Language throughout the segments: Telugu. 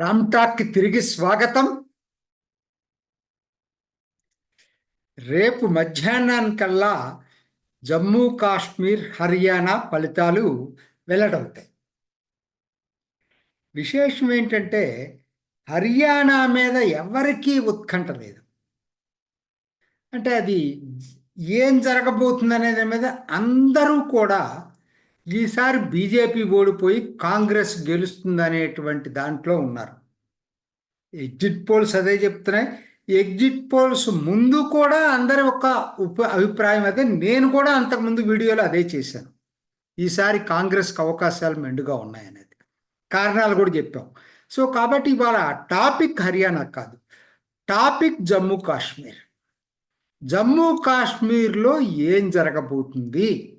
రామ్టాక్కి తిరిగి స్వాగతం. రేపు మధ్యాహ్నానికల్లా జమ్మూ కాశ్మీర్ హర్యానా ఫలితాలు వెల్లడవుతాయి. విశేషం ఏంటంటే హర్యానా మీద ఎవరికీ ఉత్కంఠ లేదు. అంటే అది ఏం జరగబోతుంది అనేది మీద అందరూ కూడా ఈసారి బీజేపీ ఓడిపోయి కాంగ్రెస్ గెలుస్తుంది అనేటువంటి దాంట్లో ఉన్నారు. ఎగ్జిట్ పోల్స్ అదే చెప్తున్నాయి. ఎగ్జిట్ పోల్స్ ముందు కూడా అందరి ఒక ఉప అభిప్రాయం అదే. నేను కూడా అంతకుముందు వీడియోలో అదే చేశాను. ఈసారి కాంగ్రెస్కి అవకాశాలు మెండుగా ఉన్నాయనేది. కారణాలు కూడా చెప్పాం. సో కాబట్టి ఇవాళ టాపిక్ హర్యానా కాదు. టాపిక్ జమ్మూ కాశ్మీర్. జమ్మూ కాశ్మీర్లో ఏం జరగబోతుంది?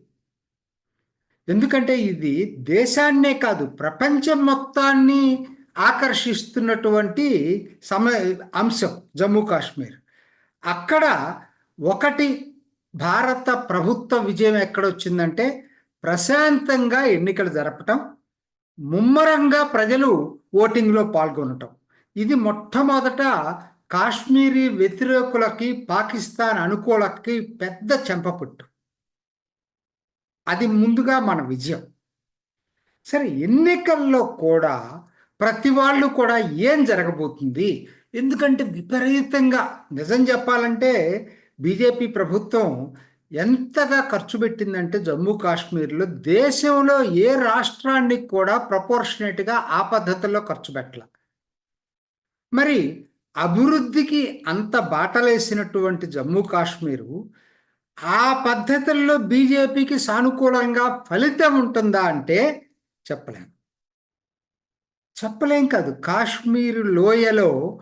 ఎందుకంటే ఇది దేశాన్నే కాదు ప్రపంచం మొత్తాన్ని ఆకర్షిస్తున్నటువంటి సమ అంశం జమ్మూ కాశ్మీర్. అక్కడ ఒకటి భారత ప్రభుత్వ విజయం ఎక్కడొచ్చిందంటే ప్రశాంతంగా ఎన్నికలు జరపటం ముమ్మరంగా ప్రజలు ఓటింగ్లో పాల్గొనటం. ఇది మొట్టమొదట కాశ్మీరీ వ్యతిరేకులకి పాకిస్తాన్ అనుకూలకి పెద్ద చెంపపుట్టు. అది ముందుగా మన విజయం. సరే ఎన్నికల్లో కూడా ప్రతి వాళ్ళు కూడా ఏం జరగబోతుంది? ఎందుకంటే విపరీతంగా నిజం చెప్పాలంటే బీజేపీ ప్రభుత్వం ఎంతగా ఖర్చు పెట్టిందంటే జమ్మూ కాశ్మీర్లో దేశంలో ఏ రాష్ట్రానికి కూడా ప్రపోర్షనేట్గా ఆ పద్ధతిలో ఖర్చు పెట్టాల. మరి అభివృద్ధికి అంత బాటలేసినటువంటి జమ్మూ కాశ్మీరు ఆ పద్ధతుల్లో బీజేపీకి సానుకూలంగా ఫలితం ఉంటుందా అంటే చెప్పలేము చెప్పలేం కాదు. కాశ్మీర్ లోయలో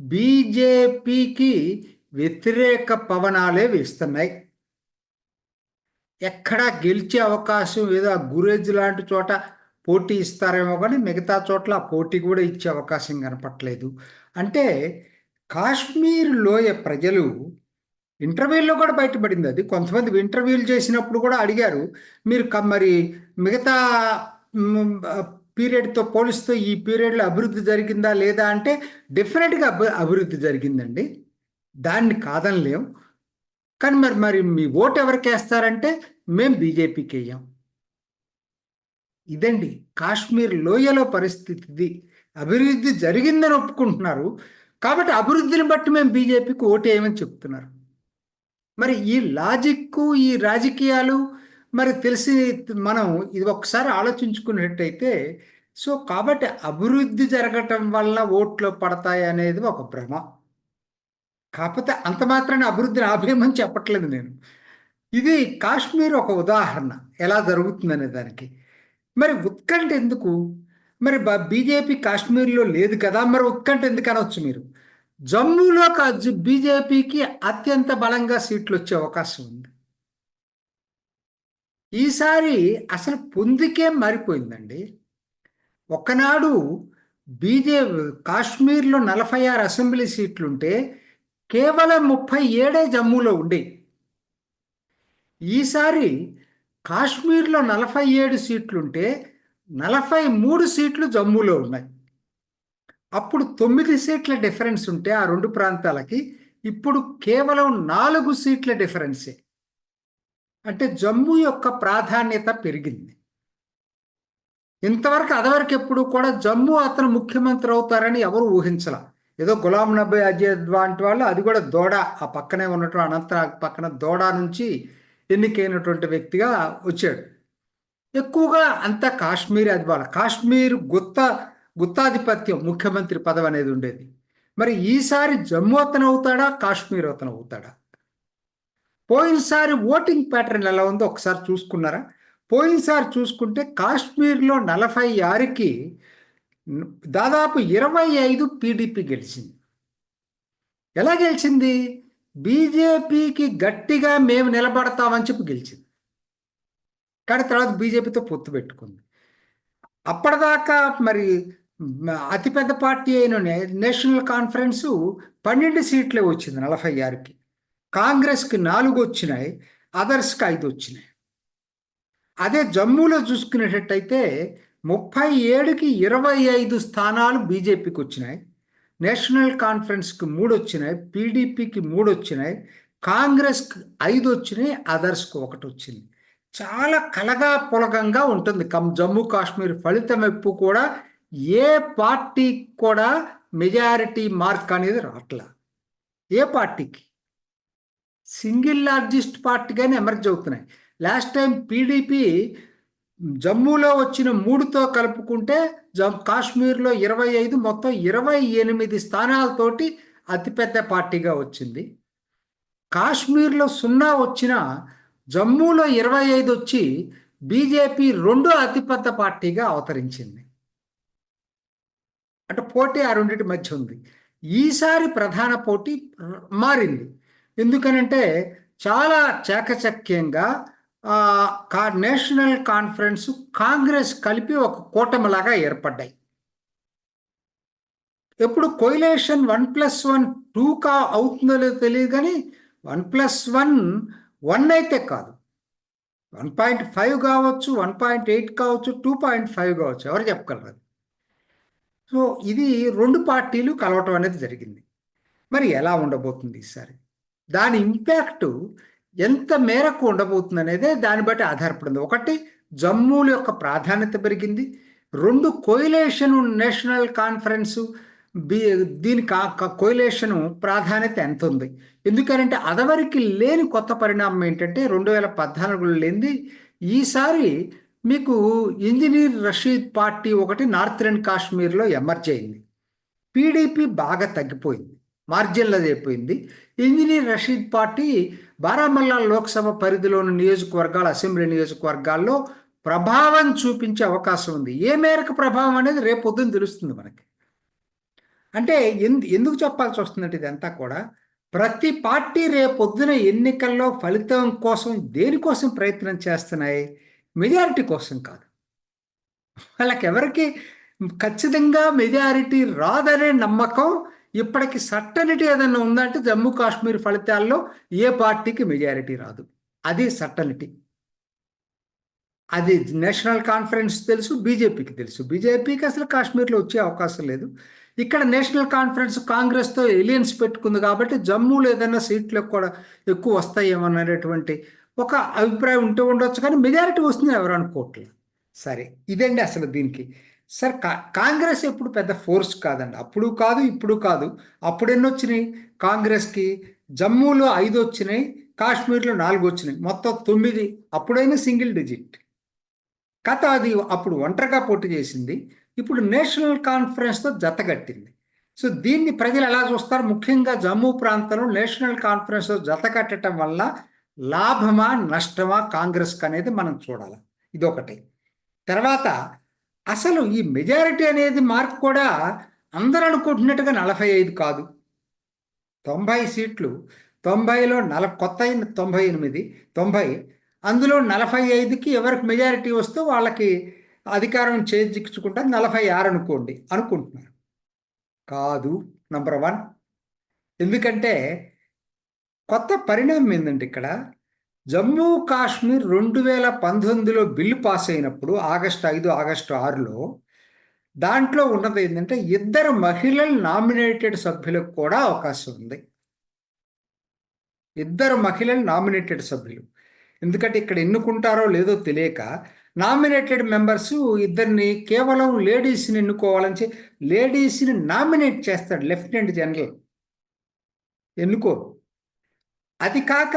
బీజేపీకి వ్యతిరేక పవనాలే వీస్తున్నాయి. ఎక్కడా గెలిచే అవకాశం ఏదో గురేజ్ లాంటి చోట పోటీ ఇస్తారేమో కానీ మిగతా చోట్ల ఆ పోటీ కూడా ఇచ్చే అవకాశం కనపట్లేదు. అంటే కాశ్మీర్ లోయ ప్రజలు ఇంటర్వ్యూల్లో కూడా బయటపడింది అది. కొంతమంది ఇంటర్వ్యూలు చేసినప్పుడు కూడా అడిగారు మీరు మరి మిగతా పీరియడ్తో పోలిస్తే ఈ పీరియడ్లో అభివృద్ధి జరిగిందా లేదా అంటే డెఫినెట్గా అభివృద్ధి జరిగిందండి. దాన్ని కాదనలేం. కానీ మరి మరి మీ ఓటు ఎవరికి వేస్తారంటే మేము బీజేపీకి వేయం ఇదండి కాశ్మీర్ లోయలో పరిస్థితిది. అభివృద్ధి జరిగిందని ఒప్పుకుంటున్నారు. కాబట్టి అభివృద్ధిని బట్టి మేము బీజేపీకి ఓటు వేయమని చెప్తున్నారు. మరి ఈ లాజిక్ ఈ రాజకీయాలు మరి తెలిసి మనం ఇది ఒకసారి ఆలోచించుకున్నట్టయితే సో కాబట్టి అభివృద్ధి జరగటం వల్ల ఓట్లు పడతాయి అనేది ఒక భ్రమ. కాకపోతే అంత మాత్రాన్ని అభివృద్ధిని ఆపేయమని చెప్పట్లేదు నేను. ఇది కాశ్మీర్ ఒక ఉదాహరణ. ఎలా జరుగుతుందనే దానికి. మరి ఉత్కంఠ ఎందుకు? మరి బీజేపీ కాశ్మీర్లో లేదు కదా మరి ఉత్కంఠ ఎందుకు అనవచ్చు మీరు? జమ్మూలో కాదు బీజేపీకి అత్యంత బలంగా సీట్లు వచ్చే అవకాశం ఉంది. ఈసారి అసలు పొందికే మారిపోయిందండి. ఒకనాడు బీజే కాశ్మీర్లో నలభై ఆరు అసెంబ్లీ సీట్లుంటే కేవలం ముప్పై ఏడే జమ్మూలో ఉండే. ఈసారి కాశ్మీర్లో నలభై ఏడు సీట్లుంటే నలభై మూడు సీట్లు జమ్మూలో ఉన్నాయి. అప్పుడు తొమ్మిది సీట్ల డిఫరెన్స్ ఉంటే ఆ రెండు ప్రాంతాలకి ఇప్పుడు కేవలం నాలుగు సీట్ల డిఫరెన్సే. అంటే జమ్మూ యొక్క ప్రాధాన్యత పెరిగింది. ఇంతవరకు అదవరకు ఎప్పుడు కూడా జమ్మూ అతను ముఖ్యమంత్రి అవుతారని ఎవరు ఊహించాల. ఏదో గులాం నబీ అజయద్ వంటి వాళ్ళు అది కూడా దోడ ఆ పక్కనే ఉన్నటువంటి అనంతనాగ్ పక్కన దోడ నుంచి ఎన్నికైనటువంటి వ్యక్తిగా వచ్చాడు. ఎక్కువగా అంతా కాశ్మీర్ అది వాళ్ళ కాశ్మీర్ గుత్త గుత్తాధిపత్యం ముఖ్యమంత్రి పదవి అనేది ఉండేది. మరి ఈసారి జమ్మూ అతను అవుతాడా కాశ్మీర్ అతను అవుతాడా? పోయినసారి ఓటింగ్ ప్యాటర్న్ ఎలా ఉందో ఒకసారి చూసుకున్నారా? పోయినసారి చూసుకుంటే కాశ్మీర్లో నలభై ఆరుకి దాదాపు ఇరవై ఐదు పీడీపీ గెలిచింది. ఎలా గెలిచింది? బీజేపీకి గట్టిగా మేము నిలబడతామని చెప్పి గెలిచింది. కానీ తర్వాత బీజేపీతో పొత్తు పెట్టుకుంది. అప్పటిదాకా మరి అతిపెద్ద పార్టీ అయిన నేషనల్ కాన్ఫరెన్సు పన్నెండు సీట్లే వచ్చింది నలభై ఆరుకి. కాంగ్రెస్కి నాలుగు వచ్చినాయి అదర్స్కి ఐదు వచ్చినాయి అదే జమ్మూలో చూసుకునేటట్టయితే ముప్పై ఏడుకి ఇరవై ఐదు స్థానాలు బీజేపీకి వచ్చినాయి నేషనల్ కాన్ఫరెన్స్కి మూడు వచ్చినాయి పీడీపీకి మూడు వచ్చినాయి కాంగ్రెస్కి ఐదు వచ్చినాయి అదర్స్కి ఒకటి వచ్చింది చాలా కలగా పొలగంగా ఉంటుంది. కమ్ జమ్మూ కాశ్మీర్ ఫలితం ఎప్పు కూడా ఏ పార్టీకి కూడా మెజారిటీ మార్క్ అనేది రావట్లా ఏ పార్టీకి? సింగిల్ లార్జెస్ట్ పార్టీగానే ఎమర్జ్ అవుతున్నాయి. లాస్ట్ టైం పీడీపీ జమ్మూలో వచ్చిన మూడుతో కలుపుకుంటే జమ్ కాశ్మీర్లో ఇరవై ఐదు మొత్తం ఇరవై ఎనిమిది స్థానాలతోటి అతిపెద్ద పార్టీగా వచ్చింది. కాశ్మీర్లో సున్నా వచ్చిన జమ్మూలో ఇరవై ఐదు వచ్చి బీజేపీ రెండో అతిపెద్ద పార్టీగా అవతరించింది. అంటే పోటీ ఆ రెండింటి మధ్య ఉంది. ఈసారి ప్రధాన పోటీ మారింది. ఎందుకనంటే చాలా చాకచక్యంగా కా నేషనల్ కాన్ఫరెన్స్ కాంగ్రెస్ కలిపి ఒక కూటమిలాగా ఏర్పడ్డాయి. ఎప్పుడు coalition one plus one two కా అవుతుందో లేదో తెలియదు కానీ వన్ ప్లస్ వన్ వన్ అయితే కాదు. వన్ పాయింట్ ఫైవ్ కావచ్చు వన్ పాయింట్ ఎయిట్ కావచ్చు టూ పాయింట్ ఫైవ్ కావచ్చు ఎవరు చెప్పగలరు సో ఇది రెండు పార్టీలు కలవటం అనేది జరిగింది. మరి ఎలా ఉండబోతుంది ఈసారి? దాని ఇంపాక్ట్ ఎంత మేరకు ఉండబోతుంది అనేది దాన్ని బట్టి ఆధారపడింది. ఒకటి జమ్మూల యొక్క ప్రాధాన్యత పెరిగింది. రెండు కోయిలేషన్ నేషనల్ కాన్ఫరెన్స్ బి దీని కా కోయిలేషన్ ప్రాధాన్యత ఎంత ఉంది? ఎందుకంటే అదవరికి లేని కొత్త పరిణామం ఏంటంటే రెండు వేల పద్నాలుగులో లేనిది. ఈసారి మీకు ఇంజనీర్ రషీద్ పార్టీ ఒకటి నార్థరన్ కాశ్మీర్లో ఎమర్జ్ అయింది. పీడీపీ బాగా తగ్గిపోయింది. మార్జిన్లది అయిపోయింది. ఇంజనీర్ రషీద్ పార్టీ బారామల్లా లోక్సభ పరిధిలోని నియోజకవర్గాలు అసెంబ్లీ నియోజకవర్గాల్లో ప్రభావం చూపించే అవకాశం ఉంది. ఏ మేరకు ప్రభావం అనేది రేపు పొద్దున్న తెలుస్తుంది మనకి. అంటే ఎందు ఎందుకు చెప్పాల్సి వస్తుందంటే ఇదంతా కూడా ప్రతి పార్టీ రేపొద్దున ఎన్నికల్లో ఫలితం కోసం దేనికోసం ప్రయత్నం చేస్తున్నాయి? మెజారిటీ కోసం కాదు. వాళ్ళకి ఎవరికి ఖచ్చితంగా మెజారిటీ రాదనే నమ్మకం ఇప్పటికి సర్టనిటీ ఏదైనా ఉందంటే జమ్మూ కాశ్మీర్ ఫలితాల్లో ఏ పార్టీకి మెజారిటీ రాదు. అది సర్టనిటీ అది నేషనల్ కాన్ఫరెన్స్ తెలుసు బీజేపీకి తెలుసు. బీజేపీకి అసలు కాశ్మీర్లో వచ్చే అవకాశం లేదు. ఇక్కడ నేషనల్ కాన్ఫరెన్స్ కాంగ్రెస్తో ఎలియన్స్ పెట్టుకుంది కాబట్టి జమ్మూలో ఏదైనా సీట్లు కూడా ఎక్కువ వస్తాయేమనేటువంటి ఒక అభిప్రాయం ఉంటూ ఉండొచ్చు కానీ మెజారిటీ వస్తుంది ఎవరు అనుకోవట్లేదు సరే ఇదండి అసలు దీనికి సార్ కా కాంగ్రెస్ ఎప్పుడు పెద్ద ఫోర్స్ కాదండి. అప్పుడు కాదు ఇప్పుడు కాదు. అప్పుడు ఎన్ని వచ్చినాయి కాంగ్రెస్కి జమ్మూలో ఐదు వచ్చినాయి కాశ్మీర్లో నాలుగు వచ్చినాయి మొత్తం తొమ్మిది. అప్పుడైనా సింగిల్ డిజిట్. కథ అది అప్పుడు ఒంటరిగా పోటీ చేసింది. ఇప్పుడు నేషనల్ కాన్ఫరెన్స్తో జతగట్టింది సో దీన్ని ప్రజలు ఎలా చూస్తారు? ముఖ్యంగా జమ్మూ ప్రాంతంలో నేషనల్ కాన్ఫరెన్స్తో జతకట్టడం వల్ల లాభమా నష్టమా కాంగ్రెస్కి అనేది మనం చూడాలి. ఇదొకటి. తర్వాత అసలు ఈ మెజారిటీ అనేది మార్క్ కూడా అందరూ అనుకుంటున్నట్టుగా నలభై ఐదు కాదు. తొంభై సీట్లు తొంభైలో నల కొత్త అయిన తొంభై ఎనిమిది తొంభై అందులో నలభై ఐదుకి ఎవరికి మెజారిటీ వస్తే వాళ్ళకి అధికారం చేజిక్చుకుంటే నలభై ఆరు అనుకోండి అనుకుంటున్నారు. కాదు నంబర్ వన్. ఎందుకంటే కొత్త పరిణామం ఏంటంటే ఇక్కడ? జమ్మూ కాశ్మీర్ రెండు వేల పంతొమ్మిదిలో బిల్లు పాస్ అయినప్పుడు ఆగస్టు ఐదు ఆగస్టు ఆరులో దాంట్లో ఉన్నది ఏంటంటే ఇద్దరు మహిళలు నామినేటెడ్ సభ్యులకు కూడా అవకాశం ఉంది. ఇద్దరు మహిళలు నామినేటెడ్ సభ్యులు. ఎందుకంటే ఇక్కడ ఎన్నుకుంటారో లేదో తెలియక నామినేటెడ్ మెంబర్స్ ఇద్దరిని కేవలం లేడీస్ని ఎన్నుకోవాలని లేడీస్ని నామినేట్ చేస్తాడు లెఫ్టినెంట్ జనరల్. ఎన్నుకోరు అది కాక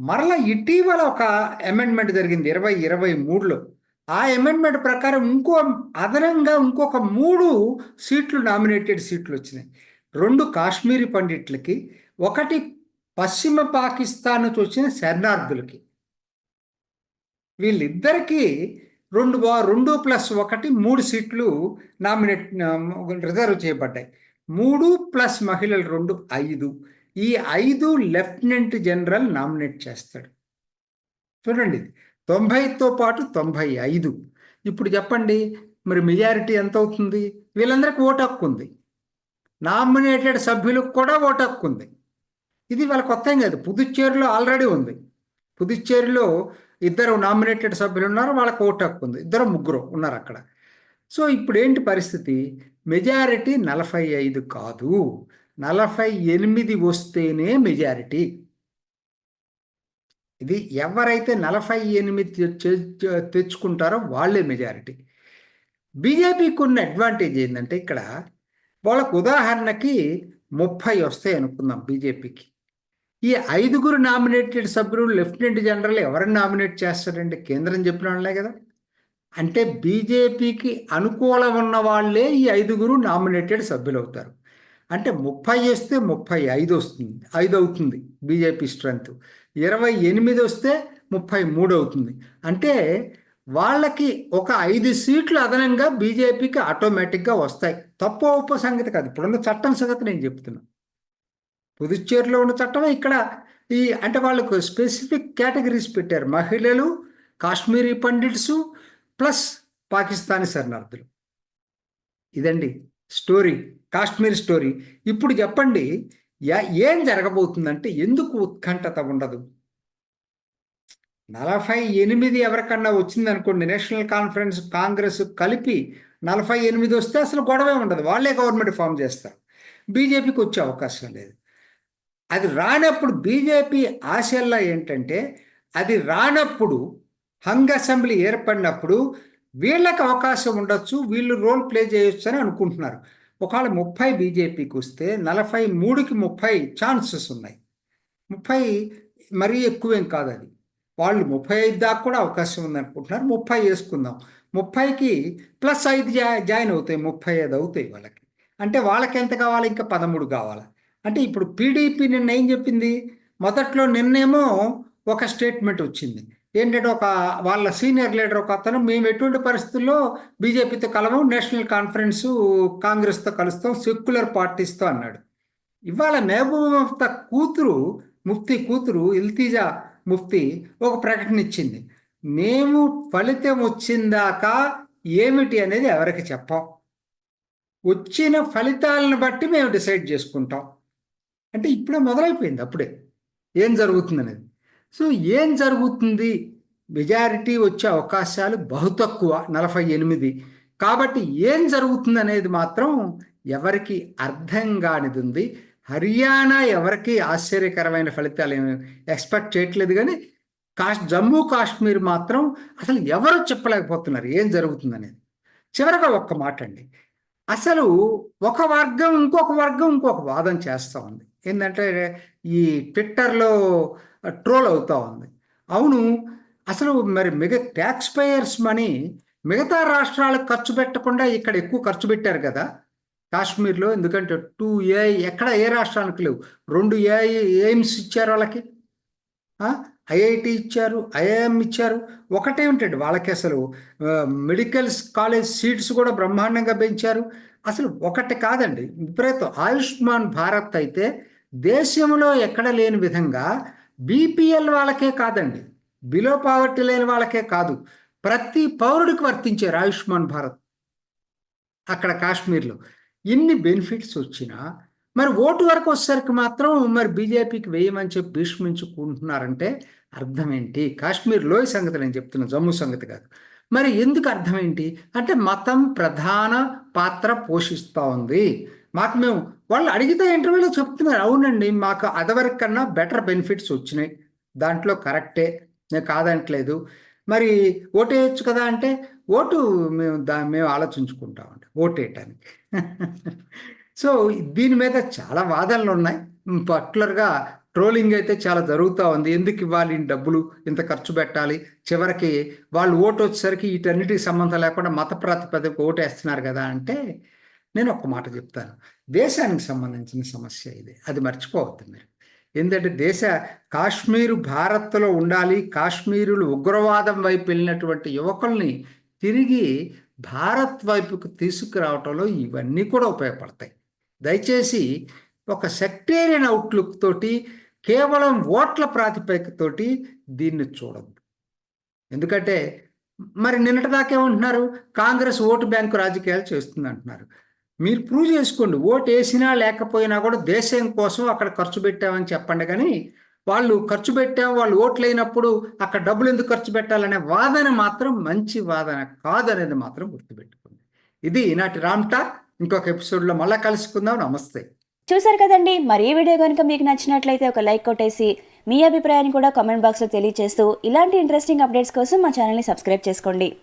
మరల ఇటీవల ఒక అమెండ్మెంట్ జరిగింది ఇరవై ఇరవై మూడులో. ఆ అమెండ్మెంట్ ప్రకారం ఇంకో అదనంగా ఇంకొక మూడు సీట్లు నామినేటెడ్ సీట్లు వచ్చినాయి. రెండు కాశ్మీరీ పండిట్లకి ఒకటి పశ్చిమ పాకిస్తాన్ నుంచి వచ్చిన శరణార్థులకి. వీళ్ళిద్దరికీ రెండు రెండు ప్లస్ ఒకటి మూడు సీట్లు నామినేట్ రిజర్వ్ చేయబడ్డాయి. మూడు ప్లస్ మహిళలు రెండు ఐదు. ఈ ఐదు లెఫ్టినెంట్ జనరల్ నామినేట్ చేస్తాడు. చూడండి తొంభైతో పాటు తొంభై ఐదు. ఇప్పుడు చెప్పండి మరి మెజారిటీ ఎంత అవుతుంది వీళ్ళందరికీ ఓటు హక్కు ఉంది నామినేటెడ్ సభ్యులకు కూడా ఓటు హక్కు ఉంది ఇది వాళ్ళ కొత్త ఏం కాదు పుదుచ్చేరిలో ఆల్రెడీ ఉంది. పుదుచ్చేరిలో ఇద్దరు నామినేటెడ్ సభ్యులు ఉన్నారు వాళ్ళకి ఓటు హక్కు ఉంది ఇద్దరు ముగ్గురు ఉన్నారు అక్కడ. సో ఇప్పుడు ఏంటి పరిస్థితి? మెజారిటీ నలభై ఐదు కాదు. నలభై ఎనిమిది వస్తేనే మెజారిటీ. ఇది ఎవరైతే నలభై ఎనిమిది తెచ్చుకుంటారో వాళ్ళే మెజారిటీ. బీజేపీకి ఉన్న అడ్వాంటేజ్ ఏంటంటే ఇక్కడ వాళ్ళకు ఉదాహరణకి ముప్పై వస్తాయి అనుకుందాం బీజేపీకి. ఈ ఐదుగురు నామినేటెడ్ సభ్యులు లెఫ్టినెంట్ జనరల్ ఎవరిని నామినేట్ చేస్తారండి? కేంద్రం చెప్పిన వాళ్ళే కదా. అంటే బీజేపీకి అనుకూలం ఉన్న వాళ్ళే ఈ ఐదుగురు నామినేటెడ్ సభ్యులు అవుతారు అంటే ముప్పై వస్తే ముప్పై ఐదు వస్తుంది ఐదు అవుతుంది బీజేపీ స్ట్రెంత్ ఇరవై ఎనిమిది వస్తే ముప్పై మూడు అవుతుంది. అంటే వాళ్ళకి ఒక ఐదు సీట్లు అదనంగా బీజేపీకి ఆటోమేటిక్గా వస్తాయి. తప్పు ఒప్ప సంగతి కాదు. ఇప్పుడున్న చట్టం సంగతి నేను చెప్తున్నా. పుదుచ్చేరిలో ఉన్న చట్టమే ఇక్కడ ఈ అంటే వాళ్ళకు స్పెసిఫిక్ కేటగిరీస్ పెట్టారు. మహిళలు కాశ్మీరీ పండిట్స్ ప్లస్ పాకిస్తానీ శరణార్థులు. ఇదండి. Story Kashmir story. ఇప్పుడు చెప్పండి ఏం జరగబోతుందంటే ఎందుకు ఉత్కంఠత ఉండదు? నలభై ఎనిమిది ఎవరికన్నా వచ్చింది అనుకోండి నేషనల్ కాన్ఫరెన్స్ కాంగ్రెస్ కలిపి నలభై ఎనిమిది వస్తే అసలు గొడవే ఉండదు. వాళ్ళే గవర్నమెంట్ ఫామ్ చేస్తారు. బీజేపీకి వచ్చే అవకాశం లేదు. అది రానప్పుడు బీజేపీ ఆశల్లో ఏంటంటే అది రానప్పుడు హంగ్ అసెంబ్లీ ఏర్పడినప్పుడు వీళ్ళకి అవకాశం ఉండొచ్చు వీళ్ళు రోల్ ప్లే చేయొచ్చు అని అనుకుంటున్నారు. ఒకవేళ ముప్పై బీజేపీకి వస్తే నలభై మూడుకి ముప్పై ఛాన్సెస్ ఉన్నాయి. ముప్పై మరీ ఎక్కువేం కాదు అది వాళ్ళు ముప్పై ఐదు దాకా కూడా అవకాశం ఉంది అనుకుంటున్నారు. ముప్పై వేసుకుందాం. ముప్పైకి ప్లస్ ఐదు జా జాయిన్ అవుతాయి. ముప్పై ఐదు అవుతాయి వాళ్ళకి. అంటే వాళ్ళకి ఎంత కావాలి? ఇంకా పదమూడు కావాలి? అంటే ఇప్పుడు పీడీపీ నిన్న ఏం చెప్పింది? మొదట్లో నిన్నేమో ఒక స్టేట్మెంట్ వచ్చింది. ఏంటంటే ఒక వాళ్ళ సీనియర్ లీడర్ ఒక అతను మేము ఎటువంటి పరిస్థితుల్లో బీజేపీతో కలము నేషనల్ కాన్ఫరెన్స్ కాంగ్రెస్తో కలుస్తాం సెక్యులర్ పార్టీస్తో అన్నాడు. ఇవాళ మహబూబ్ కూతురు ముఫ్తీ కూతురు ఇల్తీజా ముఫ్తీ ఒక ప్రకటన ఇచ్చింది. మేము ఫలితం వచ్చిందాకా ఏమిటి అనేది ఎవరికి చెప్పం. వచ్చిన ఫలితాలను బట్టి మేము డిసైడ్ చేసుకుంటాం. అంటే ఇప్పుడే మొదలైపోయింది అప్పుడే. ఏం జరుగుతుంది అనేది సో ఏం జరుగుతుంది? మెజారిటీ వచ్చే అవకాశాలు బహు తక్కువ నలభై ఎనిమిది. కాబట్టి ఏం జరుగుతుంది అనేది మాత్రం ఎవరికి అర్థం కానిది ఉంది హర్యానా ఎవరికి ఆశ్చర్యకరమైన ఫలితాలు ఏమి ఎక్స్పెక్ట్ చేయట్లేదు కానీ కాశ్ జమ్మూ కాశ్మీర్ మాత్రం అసలు ఎవరు చెప్పలేకపోతున్నారు ఏం జరుగుతుంది అనేది చివరగా ఒక్క మాట అండి అసలు ఒక వర్గం ఇంకొక వర్గం ఇంకొక వాదం చేస్తూ ఉంది. ఏంటంటే ఈ ట్విట్టర్లో ట్రోల్ అవుతా ఉంది. అవును అసలు మరి మిగ ట్యాక్స్ పేయర్స్ మనీ మిగతా రాష్ట్రాలకు ఖర్చు పెట్టకుండా ఇక్కడ ఎక్కువ ఖర్చు పెట్టారు కదా. కాశ్మీర్లో ఎందుకంటే టూ ఏ ఎక్కడ ఏ రాష్ట్రానికి లేవు. రెండు ఏ ఎయిమ్స్ ఇచ్చారు వాళ్ళకి. ఐఐటి ఇచ్చారు ఐఐఎం ఇచ్చారు. ఒకటేమిటండి వాళ్ళకి అసలు. మెడికల్ కాలేజ్ సీట్స్ కూడా బ్రహ్మాండంగా పెంచారు. అసలు ఒకటి కాదండి విపరీతం. ఆయుష్మాన్ భారత్ అయితే దేశంలో ఎక్కడ లేని విధంగా బీపీఎల్ వాళ్ళకే కాదండి. బిలో పావర్టీ లేని వాళ్ళకే కాదు. ప్రతి పౌరుడికి వర్తించారు ఆయుష్మాన్ భారత్. అక్కడ కాశ్మీర్లో ఇన్ని బెనిఫిట్స్ వచ్చినా మరి ఓటు వరకు వచ్చేసరికి మాత్రం మరి బీజేపీకి వేయమని చెప్పి భీష్మించుకుంటున్నారంటే అర్థం ఏంటి కాశ్మీర్ లోయ సంగతి నేను చెప్తున్నా జమ్మూ సంగతి కాదు. మరి ఎందుకు అర్థం ఏంటి అంటే మతం ప్రధాన పాత్ర పోషిస్తూ ఉంది. మాకు మేము వాళ్ళు అడిగితే ఇంటర్వ్యూలో చెప్తున్నారు. అవునండి మాకు అదవరకు కన్నా బెటర్ బెనిఫిట్స్ వచ్చినాయి. దాంట్లో కరెక్టే నేను కాదంటలేదు. మరి ఓటు వేయచ్చు కదా అంటే ఓటు మేము దా మేము ఆలోచించుకుంటామండి. ఓటు వేయటానికి సో దీని మీద చాలా వాదనలు ఉన్నాయి. పర్టికులర్గా ట్రోలింగ్ అయితే చాలా జరుగుతూ ఉంది. ఎందుకు ఇవ్వాలి డబ్బులు? ఇంత ఖర్చు పెట్టాలి? చివరికి వాళ్ళు ఓటు వచ్చేసరికి వీటన్నిటికి సంబంధం లేకుండా మత ప్రాతిపదిక ఓటు వేస్తున్నారు కదా అంటే నేను ఒక మాట చెప్తాను. దేశానికి సంబంధించిన సమస్య ఇది. అది మర్చిపోవద్దు మీరు. ఎందుకంటే దేశ కాశ్మీరు భారత్లో ఉండాలి కాశ్మీరులు ఉగ్రవాదం వైపు వెళ్ళినటువంటి యువకుల్ని తిరిగి భారత్ వైపుకు తీసుకురావటంలో ఇవన్నీ కూడా ఉపయోగపడతాయి. దయచేసి ఒక సెక్టేరియన్ అవుట్లుక్ తోటి కేవలం ఓట్ల ప్రాతిపదికతోటి దీన్ని చూడద్దు. ఎందుకంటే మరి నిన్నటిదాకా ఏమంటున్నారు? కాంగ్రెస్ ఓటు బ్యాంకు రాజకీయాలు చేస్తుంది అంటున్నారు మీరు ప్రూవ్ చేసుకోండి. ఓటు వేసినా లేకపోయినా కూడా దేశం కోసం అక్కడ ఖర్చు పెట్టామని చెప్పండి కానీ వాళ్ళు ఖర్చు పెట్టాం వాళ్ళు ఓట్లు అయినప్పుడు అక్కడ డబ్బులు ఎందుకు ఖర్చు పెట్టాలనే వాదన మాత్రం మంచి వాదన కాదనేది మాత్రం గుర్తుపెట్టుకోండి. ఇది ఈనాటి రామ్ టాక్. ఇంకొక ఎపిసోడ్లో మళ్ళీ కలుసుకుందాం. నమస్తే. చూసారు కదండి. మరి ఈ వీడియో కనుక మీకు నచ్చినట్లయితే ఒక లైక్ కొట్టేసి మీ అభిప్రాయాన్ని కూడా కామెంట్ బాక్స్లో తెలియజేస్తూ ఇలాంటి ఇంట్రెస్టింగ్ అప్డేట్స్ కోసం మా ఛానల్ని సబ్స్క్రైబ్ చేసుకోండి.